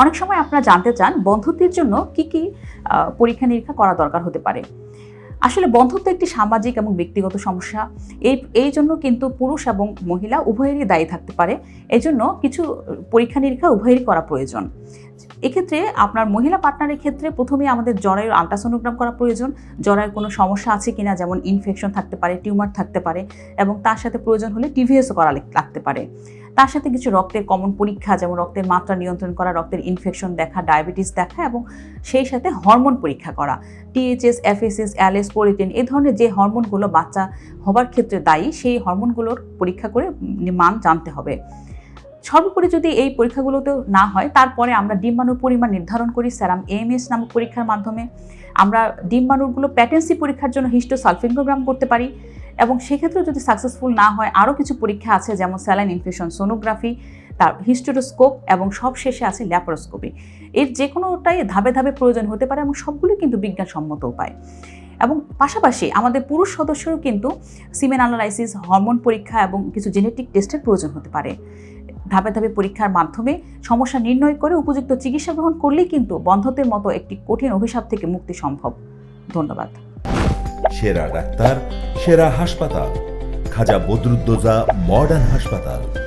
অনেক সময় আপনারা জানতে চান বন্ধুত্বের জন্য কি কি পরীক্ষা নিরীক্ষা করা দরকার হতে পারে। আসলে বন্ধুত্ব একটি সামাজিক এবং ব্যক্তিগত সমস্যা। এই এই জন্য কিন্তু পুরুষ এবং মহিলা উভয়েরই দায়ী থাকতে পারে। এই জন্য কিছু পরীক্ষা নিরীক্ষা উভয়েরই করা প্রয়োজন। এক্ষেত্রে আপনার মহিলা পার্টনারের ক্ষেত্রে প্রথমে আমাদের জরায়ুর আলট্রাসোনোগ্রাম করা প্রয়োজন। জরায়ুর কোনো সমস্যা আছে কিনা, যেমন ইনফেকশন থাকতে পারে টিউমার থাকতে পারে, এবং তার সাথে প্রয়োজন হলে টিভিএসও করা লাগতে পারে। তার সাথে কিছু রক্তের কমন পরীক্ষা, যেমন রক্তের মাত্রা নিয়ন্ত্রণ করা, রক্তের ইনফেকশন দেখা ডায়াবেটিস দেখা, এবং সেই সাথে হরমোন পরীক্ষা করা। টিএইচএস এফএসএস অ্যালেস পোলিটিন এ ধরনের যে হরমোনগুলো বাচ্চা হবার ক্ষেত্রে দায়ী, সেই হরমোনগুলোর পরীক্ষা করে মান জানতে হবে। সর্বোপরি যদি এই পরীক্ষাগুলোতেও না হয়, তারপরে আমরা ডিম্বাণুর পরিমাণ নির্ধারণ করি স্যারাম এএমএস নামক পরীক্ষার মাধ্যমে। আমরা ডিম্বাণুগুলো প্যাটেন্সি পরীক্ষার জন্য হিস্টোসালফিঙ্গোগ্রাম করতে পারি এবং সেক্ষেত্রেও যদি সাকসেসফুল না হয়, আরও কিছু পরীক্ষা আছে যেমন স্যালাইন ইনফিউশন সোনোগ্রাফি, তার হিস্টোরোস্কোপ এবং সব শেষে আছে ল্যাপারোস্কোপি। এর যে কোনোটাই ধাপে ধাপে প্রয়োজন হতে পারে এবং সবগুলো কিন্তু বিজ্ঞানসম্মত উপায়। এবং পাশাপাশি আমাদের পুরুষ সদস্যরও কিন্তু সিমেন অ্যানালাইসিস, হরমোন পরীক্ষা এবং কিছু জেনেটিক টেস্টের প্রয়োজন হতে পারে। ধাপে ধাপে পরীক্ষার মাধ্যমে সমস্যা নির্ণয় করে উপযুক্ত চিকিৎসা গ্রহণ করলেই কিন্তু বন্ধতের মতো একটি কঠিন অভিশাপ থেকে মুক্তি সম্ভব। ধন্যবাদ। সেরা ডাক্তার, সেরা হাসপাতাল। খাজা বদরুদ্দোজা মডার্ন হাসপাতাল।